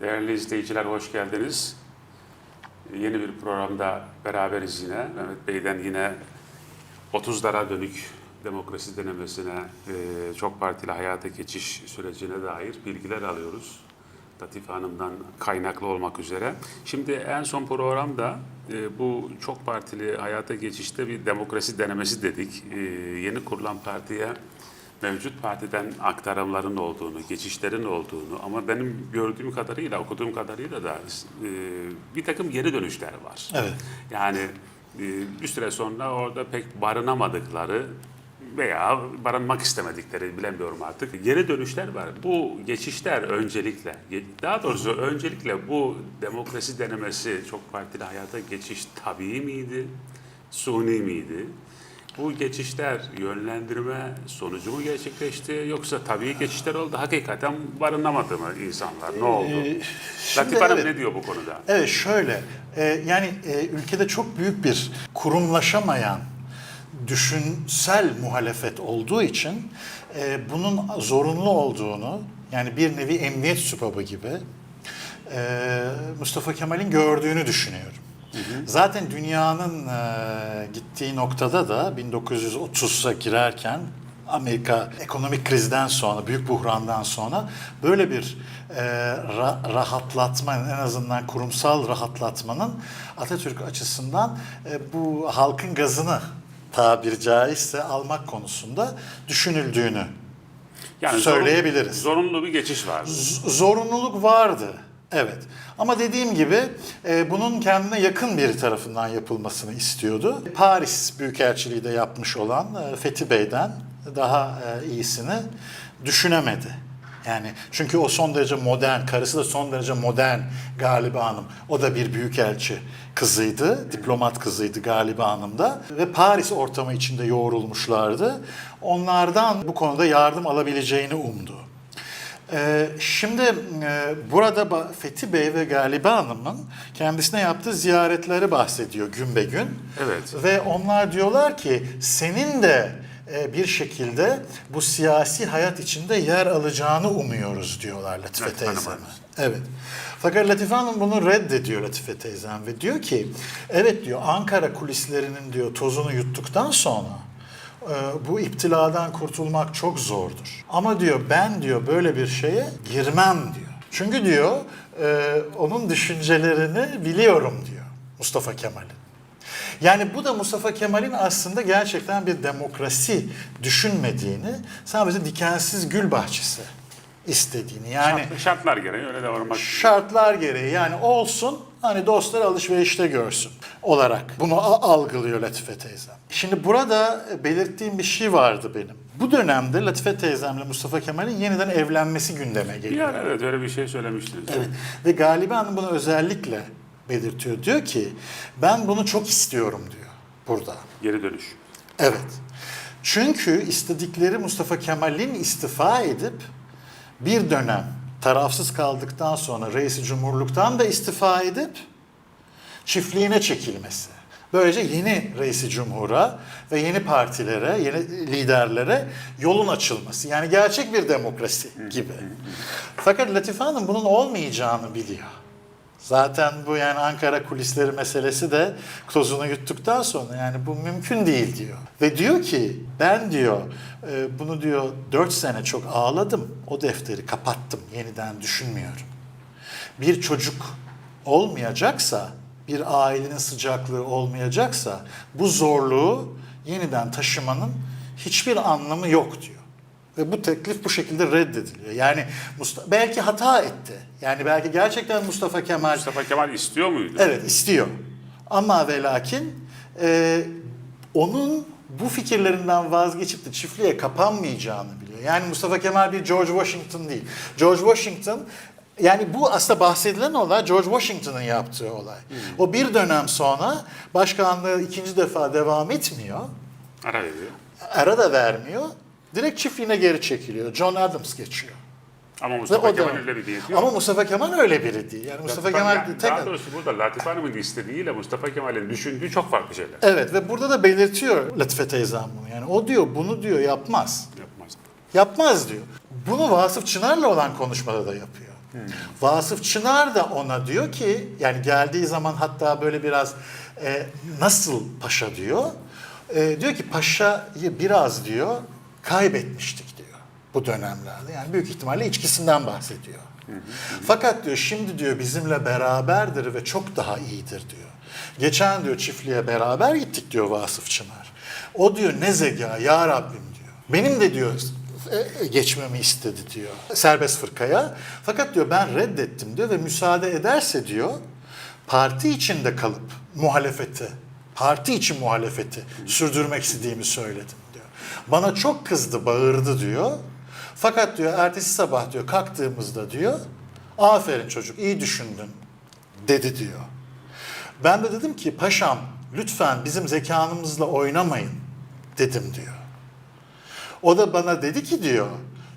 Değerli izleyiciler hoş geldiniz. Yeni bir programda beraberiz yine. Mehmet Bey'den yine 30'lara dönük demokrasi denemesine, e, çok partili hayata geçiş sürecine dair bilgiler alıyoruz. Latife Hanım'dan kaynaklı olmak üzere. Şimdi en son programda e, bu çok partili hayata geçişte bir demokrasi denemesi dedik. E, yeni kurulan partiye mevcut partiden aktarımların olduğunu, geçişlerin olduğunu ama benim gördüğüm kadarıyla, okuduğum kadarıyla da e, bir takım geri dönüşler var. Evet. Yani e, bir süre sonra orada pek barınamadıkları veya barınmak istemedikleri bilemiyorum artık. Geri dönüşler var. Bu geçişler öncelikle, daha doğrusu öncelikle bu demokrasi denemesi çok partili hayata geçiş tabii miydi, suni miydi? Bu geçişler yönlendirme sonucu mu gerçekleşti yoksa tabii geçişler oldu? Hakikaten barınamadı mı insanlar? Ne oldu? Ee, şimdi Latif Hanım evet. ne diyor bu konuda? Evet şöyle, e, yani e, ülkede çok büyük bir kurumlaşamayan düşünsel muhalefet olduğu için e, bunun zorunlu olduğunu, yani bir nevi emniyet sübabı gibi e, Mustafa Kemal'in gördüğünü düşünüyorum. Zaten dünyanın e, gittiği noktada da 1930'a girerken Amerika ekonomik krizden sonra, büyük buhrandan sonra böyle bir e, ra- rahatlatma, en azından kurumsal rahatlatmanın Atatürk açısından e, bu halkın gazını tabiri caizse almak konusunda düşünüldüğünü Yani söyleyebiliriz. zorun- zorunlu bir geçiş vardı. Z- zorunluluk vardı. Evet. Ama dediğim gibi e, bunun kendine yakın biri tarafından yapılmasını istiyordu. Paris Büyükelçiliği de yapmış olan e, Fethi Bey'den daha e, iyisini düşünemedi. Yani çünkü o son derece modern, karısı da son derece modern Galibe Hanım. O da bir büyükelçi kızıydı, diplomat kızıydı Galibe Hanım da. Ve Paris ortamı içinde yoğrulmuşlardı. Onlardan bu konuda yardım alabileceğini umdu. Ee, şimdi e, burada Fethi Bey ve Galibe Hanım'ın kendisine yaptığı ziyaretleri bahsediyor gün be gün. Evet. Ve onlar diyorlar ki senin de e, bir şekilde bu siyasi hayat içinde yer alacağını umuyoruz diyorlar Latife Hanım, teyzeme. Evet. Fakat Latife Hanım bunu reddediyor Latife teyzem ve diyor ki evet diyor Ankara kulislerinin diyor tozunu yuttuktan sonra bu iptiladan kurtulmak çok zordur. Ama diyor ben diyor böyle bir şeye girmem diyor. Çünkü diyor e, onun düşüncelerini biliyorum diyor Mustafa Kemal'in. Yani bu da Mustafa Kemal'in aslında gerçekten bir demokrasi düşünmediğini, sadece dikensiz gül bahçesi istediğini. Yani Şart- şartlar gereği öyle davranmak. şartlar gereği yani olsun hani dostlar alışverişte görsün olarak bunu algılıyor Latife teyzem. Şimdi burada belirttiğim bir şey vardı benim. Bu dönemde Latife teyzemle Mustafa Kemal'in yeniden evlenmesi gündeme geliyor. Yani evet öyle bir şey söylemiştiniz. Evet. Ve Galibe Hanım bunu özellikle belirtiyor. Diyor ki ben bunu çok istiyorum diyor burada. Geri dönüş. Evet. Çünkü istedikleri Mustafa Kemal'in istifa edip bir dönem tarafsız kaldıktan sonra reisi cumhurluktan da istifa edip çiftliğine çekilmesi. Böylece yeni reisi cumhura ve yeni partilere, yeni liderlere yolun açılması. Yani gerçek bir demokrasi gibi. Fakat Latife Hanım bunun olmayacağını biliyor. Zaten bu yani Ankara kulisleri meselesi de tozunu yuttuktan sonra yani bu mümkün değil diyor. Ve diyor ki ben diyor e, bunu diyor 4 sene çok ağladım. O defteri kapattım. Yeniden düşünmüyorum. Bir çocuk olmayacaksa, bir ailenin sıcaklığı olmayacaksa bu zorluğu yeniden taşımanın hiçbir anlamı yok diyor. Ve bu teklif bu şekilde reddediliyor. Yani Mustafa, belki hata etti. Yani belki gerçekten Mustafa Kemal Mustafa Kemal istiyor muydu? Evet istiyor. Ama ve lakin e, onun bu fikirlerinden vazgeçip de çiftliğe kapanmayacağını biliyor. Yani Mustafa Kemal bir George Washington değil. George Washington yani bu aslında bahsedilen olay George Washington'ın yaptığı olay. O bir dönem sonra başkanlığı ikinci defa devam etmiyor. Ara veriyor. Ara da vermiyor. Direkt çiftliğine geri çekiliyor. John Adams geçiyor. Ama Mustafa Kemal öyle bir niyeti yok. Ama Mustafa Kemal öyle biri değil. Yani Mustafa Kemal yani tek Daha doğrusu burada Latife Hanım'ın istediğiyle Mustafa Kemal'in düşündüğü çok farklı şeyler. Evet ve burada da belirtiyor Latife teyzem bunu. Yani o diyor bunu diyor yapmaz. Yapmaz. Yapmaz diyor. Bunu Vasıf Çınar'la olan konuşmada da yapıyor. Vasıf Çınar da ona diyor ki yani geldiği zaman hatta böyle biraz e, nasıl paşa diyor. E, diyor ki paşayı biraz diyor kaybetmiştik diyor bu dönemlerde. Yani büyük ihtimalle içkisinden bahsediyor. Fakat diyor şimdi diyor bizimle beraberdir ve çok daha iyidir diyor. Geçen diyor çiftliğe beraber gittik diyor Vasıf Çınar. O diyor ne zeka ya Rabbim diyor. Benim de diyor e, geçmemi istedi diyor serbest fırkaya. Fakat diyor ben reddettim diyor ve müsaade ederse diyor parti içinde kalıp muhalefeti, parti için muhalefeti sürdürmek istediğimi söyledim. Bana çok kızdı, bağırdı diyor. Fakat diyor ertesi sabah diyor kalktığımızda diyor aferin çocuk iyi düşündün dedi diyor. Ben de dedim ki paşam lütfen bizim zekanımızla oynamayın dedim diyor. O da bana dedi ki diyor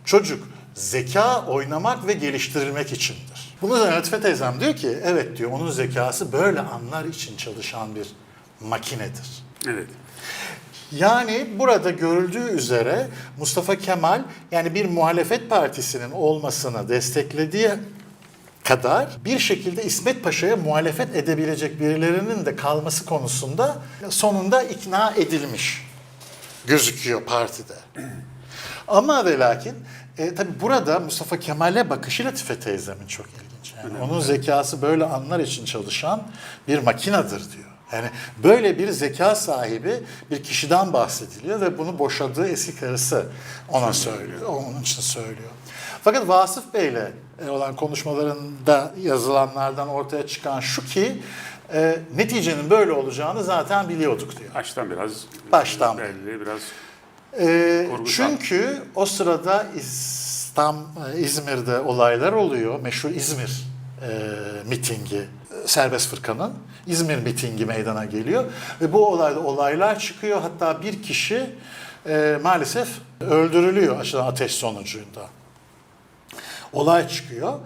çocuk zeka oynamak ve geliştirilmek içindir. Bunu da Latife teyzem diyor ki evet diyor onun zekası böyle anlar için çalışan bir makinedir. Evet. Yani burada görüldüğü üzere Mustafa Kemal yani bir muhalefet partisinin olmasını desteklediği kadar bir şekilde İsmet Paşa'ya muhalefet edebilecek birilerinin de kalması konusunda sonunda ikna edilmiş gözüküyor partide. Ama ve lakin e, tabi burada Mustafa Kemal'e bakışı Latife teyzemin çok ilginç. Yani onun zekası böyle anlar için çalışan bir makinadır diyor. Yani böyle bir zeka sahibi bir kişiden bahsediliyor ve bunu boşadığı eski karısı ona söylüyor. Onun için söylüyor. Fakat Vasıf Bey'le e, olan konuşmalarında yazılanlardan ortaya çıkan şu ki e, neticenin böyle olacağını zaten biliyorduk diyor. Baştan biraz Baştan belli, biraz Kurgusal. çünkü o sırada İstam, İzmir'de olaylar oluyor. Meşhur İzmir e, mitingi e, serbest fırkanın İzmir mitingi meydana geliyor ve bu olayda olaylar çıkıyor. Hatta bir kişi e, maalesef öldürülüyor açılan ateş sonucunda. Olay çıkıyor.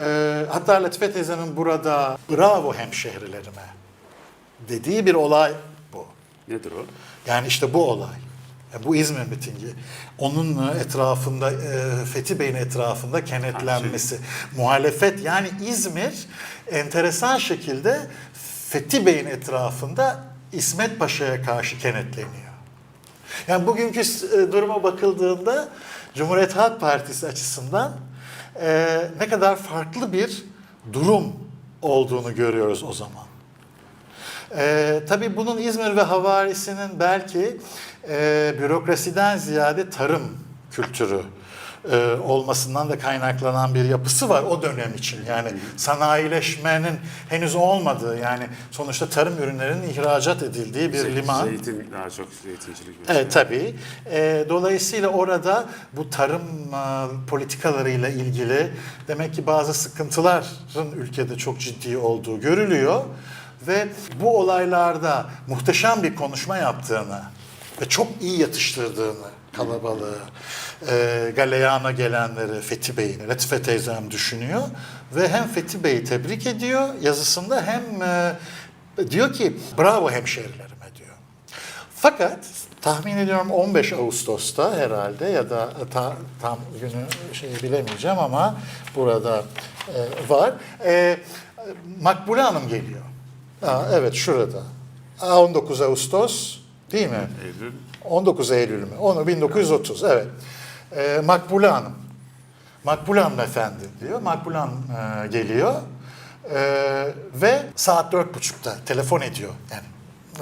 E, hatta Latife teyzemin burada bravo hemşehrilerime dediği bir olay bu. nedir o? Yani işte bu olay. Yani bu İzmir mitingi. Onun etrafında, e, Fethi Bey'in etrafında kenetlenmesi. Muhalefet yani İzmir enteresan şekilde Fethi Bey'in etrafında İsmet Paşa'ya karşı kenetleniyor. Yani bugünkü e, duruma bakıldığında Cumhuriyet Halk Partisi açısından e, ne kadar farklı bir durum olduğunu görüyoruz o zaman. Ee, tabii bunun İzmir ve havarisinin belki e, bürokrasiden ziyade tarım kültürü e, olmasından da kaynaklanan bir yapısı var o dönem için. Yani sanayileşmenin henüz olmadığı yani sonuçta tarım ürünlerinin ihracat edildiği bir Zey- liman. Zeytin daha çok zeytincilik. Evet tabii. E, dolayısıyla orada bu tarım e, politikalarıyla ilgili demek ki bazı sıkıntıların ülkede çok ciddi olduğu görülüyor. Ve bu olaylarda muhteşem bir konuşma yaptığını ve çok iyi yatıştırdığını kalabalığı, e, galeyana gelenleri Fethi Bey'in, Latife teyzem düşünüyor. Ve hem Fethi Bey'i tebrik ediyor yazısında hem e, diyor ki bravo hemşerilerime diyor. Fakat tahmin ediyorum 15 Ağustos'ta herhalde ya da ta- tam günü şey bilemeyeceğim ama burada e, var. E, Makbule Hanım geliyor. Aa, evet şurada. Aa, 19 Ağustos değil mi? Eylül. 19 Eylül mü? Onu 1930 evet. E, Makbule Hanım. Makbule Hanım efendi diyor. Makbule Hanım e, geliyor. E, ve saat dört buçukta telefon ediyor. Yani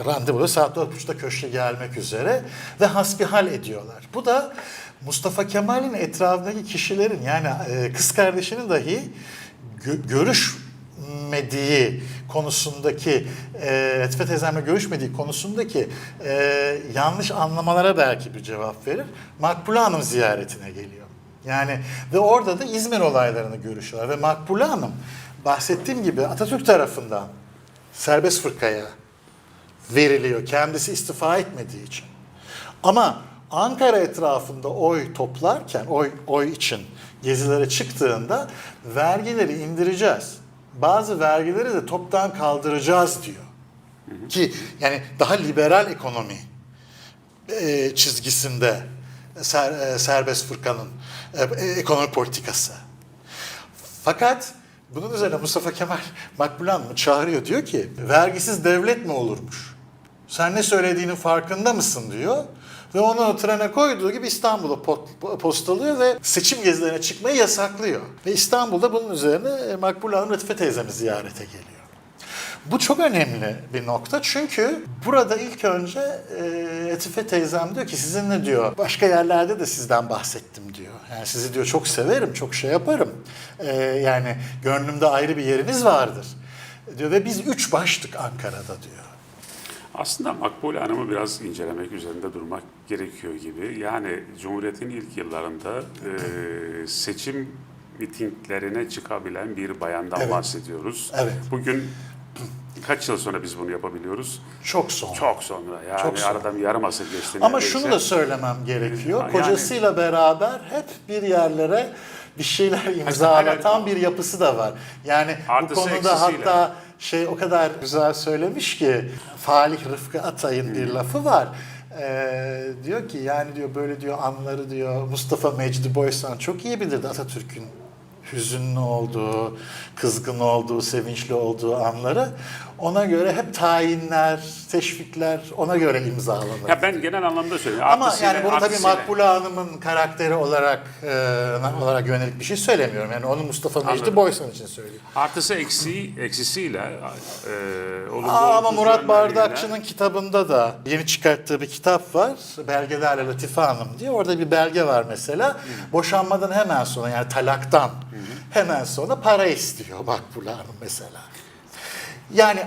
randevu saat dört buçukta köşke gelmek üzere ve hasbihal ediyorlar. Bu da Mustafa Kemal'in etrafındaki kişilerin yani e, kız kardeşinin dahi gö- görüşmediği konusundaki e, Latife teyzemle görüşmediği konusundaki e, yanlış anlamalara belki bir cevap verir. Makbule Hanım ziyaretine geliyor. Yani ve orada da İzmir olaylarını görüşüyorlar ve Makbule Hanım bahsettiğim gibi Atatürk tarafından serbest fırkaya veriliyor. Kendisi istifa etmediği için. Ama Ankara etrafında oy toplarken, oy, oy için gezilere çıktığında vergileri indireceğiz. Bazı vergileri de toptan kaldıracağız diyor. Ki yani daha liberal ekonomi e, çizgisinde ser- e, serbest fırkanın e, e, ekonomi politikası. Fakat bunun üzerine Mustafa Kemal Makbule Hanım'ı çağırıyor diyor ki vergisiz devlet mi olurmuş? Sen ne söylediğinin farkında mısın diyor. Ve onu trene koyduğu gibi İstanbul'a postalıyor ve seçim gezilerine çıkmayı yasaklıyor. Ve İstanbul'da bunun üzerine e, Makbule Hanım Latife teyzemi ziyarete geliyor. Bu çok önemli bir nokta çünkü burada ilk önce e, teyzem diyor ki sizinle diyor başka yerlerde de sizden bahsettim diyor. Yani sizi diyor çok severim, çok şey yaparım. E, yani gönlümde ayrı bir yeriniz vardır. Diyor ve biz üç baştık Ankara'da diyor. Aslında Makbule Hanım'ı biraz incelemek, üzerinde durmak gerekiyor gibi. Yani Cumhuriyet'in ilk yıllarında e, seçim mitinglerine çıkabilen bir bayandan Evet. bahsediyoruz. Evet. Bugün kaç yıl sonra biz bunu yapabiliyoruz? Çok sonra. Çok sonra. Yani Çok sonra. aradan yarım asır geçti. Ama neredeyse. şunu da söylemem gerekiyor. Yani- Kocasıyla beraber hep bir yerlere bir şeyler imzalatan bir yapısı da var. Yani bu konuda hatta şey o kadar güzel söylemiş ki Falih Rıfkı Atay'ın bir lafı var. Ee, diyor ki yani diyor böyle diyor anları diyor Mustafa Mecdi Boysan çok iyi bilirdi Atatürk'ün hüzünlü olduğu, kızgın olduğu, sevinçli olduğu anları. Ona göre hep tayinler, teşvikler ona göre imzalanır. Ya ben genel anlamda söylüyorum. Ama Artısıyla- yani bunu tabii. Makbule Hanım'ın karakteri olarak e, olarak yönelik bir şey söylemiyorum. Yani onu Mustafa Mecdi. Boysan için söylüyor. Artısı eksiği, eksisiyle e, olumlu Aa, ama Murat Bardakçı'nın kitabında da yeni çıkarttığı bir kitap var. Belgelerle Latife Hanım diye. Orada bir belge var mesela. Boşanmadan hemen sonra yani talaktan hemen sonra para istiyor Makbule Hanım mesela. Yani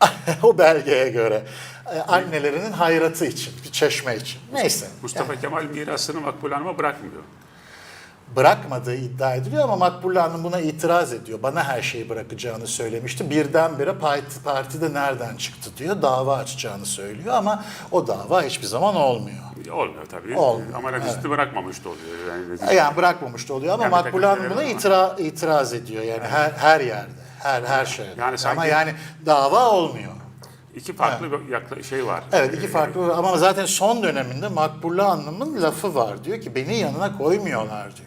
o belgeye göre e, annelerinin hayratı için, bir çeşme için. Neyse. Mustafa Kemal mirasını Makbule Hanım'a bırakmıyor. bırakmadığı iddia ediliyor ama Makbule Hanım buna itiraz ediyor. Bana her şeyi bırakacağını söylemişti. Birdenbire parti, partide nereden çıktı diyor. Dava açacağını söylüyor ama o dava hiçbir zaman olmuyor. Olmuyor tabii. Olmuyor, Ama neticede bırakmamış da oluyor. Yani neticede. Yani bırakmamış da oluyor ama Yani Makbule Hanım buna itira, itiraz ediyor. Yani her her yerde, her her şeyde. Yani sanki- ama yani dava olmuyor. İki farklı bir yakla- şey var. Evet iki farklı ama zaten son döneminde Makbule Hanım'ın lafı var. Diyor ki beni yanına koymuyorlar diyor.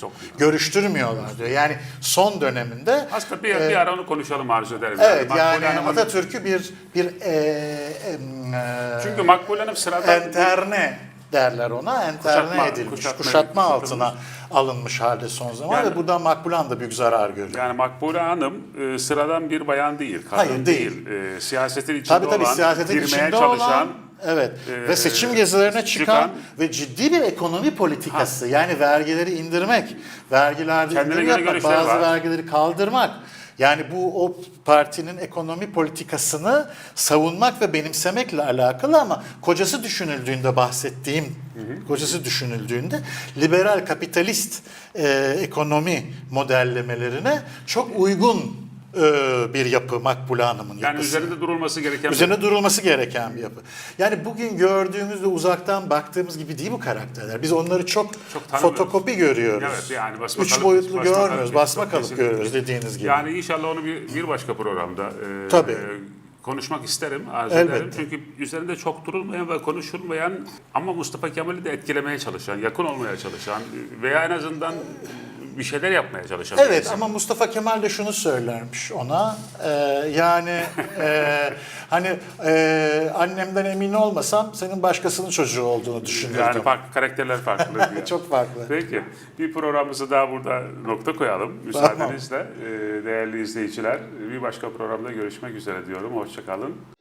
Çok Görüştürmüyorlar diyor. Yani son döneminde Aslında bir, bir ara onu konuşalım arzu ederim. Evet Makbule yani Hanım'ın- Atatürk'ü bir bir e, em, e, Çünkü Makbule Hanım sırada enterne derler ona. Enterne Kuşatma- edilmiş. kuşatma- Kuşatma, altına alınmış halde son zaman Yani- ve buradan Makbule Hanım da büyük zarar görüyor. yani Makbule Hanım e, sıradan bir bayan değil, kadın Hayır, değil. değil. E, siyasetin içinde Tabii tabii olan, siyasetin girmeye içinde çalışan, olan evet e, ve seçim gezilerine çıkan, çıkan- ve ciddi bir ekonomi politikası yani vergileri indirmek, vergilerde indirim yapmak, bazı var. vergileri kaldırmak. Yani bu o partinin ekonomi politikasını savunmak ve benimsemekle alakalı ama kocası düşünüldüğünde bahsettiğim kocası düşünüldüğünde liberal kapitalist e, ekonomi modellemelerine çok uygun e, bir yapı Makbule Hanım'ın yani yapısı. üzerinde durulması gereken Üzerine durulması gereken bir yapı. Yani bugün gördüğümüz ve uzaktan baktığımız gibi değil bu karakterler. Biz onları çok, Çok tanımıyoruz. fotokopi görüyoruz. Evet, yani basma Üç kalıp- boyutlu basma görmüyoruz. Basma kalıp kesinlikle. görüyoruz dediğiniz gibi. Yani inşallah onu bir, bir başka programda e, Tabii. konuşmak isterim, arzu Elbette. ederim. Çünkü üzerinde çok durulmayan ve konuşulmayan ama Mustafa Kemal'i de etkilemeye çalışan, yakın olmaya çalışan veya en azından bir şeyler yapmaya çalışan. bir Evet ama Mustafa Kemal de şunu söylermiş ona. Ee, yani e, hani e, annemden emin olmasam senin başkasının çocuğu olduğunu düşünürdüm. Yani farklı karakterler farklı. Yani. Çok farklı. Peki bir programımızı daha burada nokta koyalım. Müsaadenizle e, değerli izleyiciler bir başka programda görüşmek üzere diyorum. Hoşçakalın.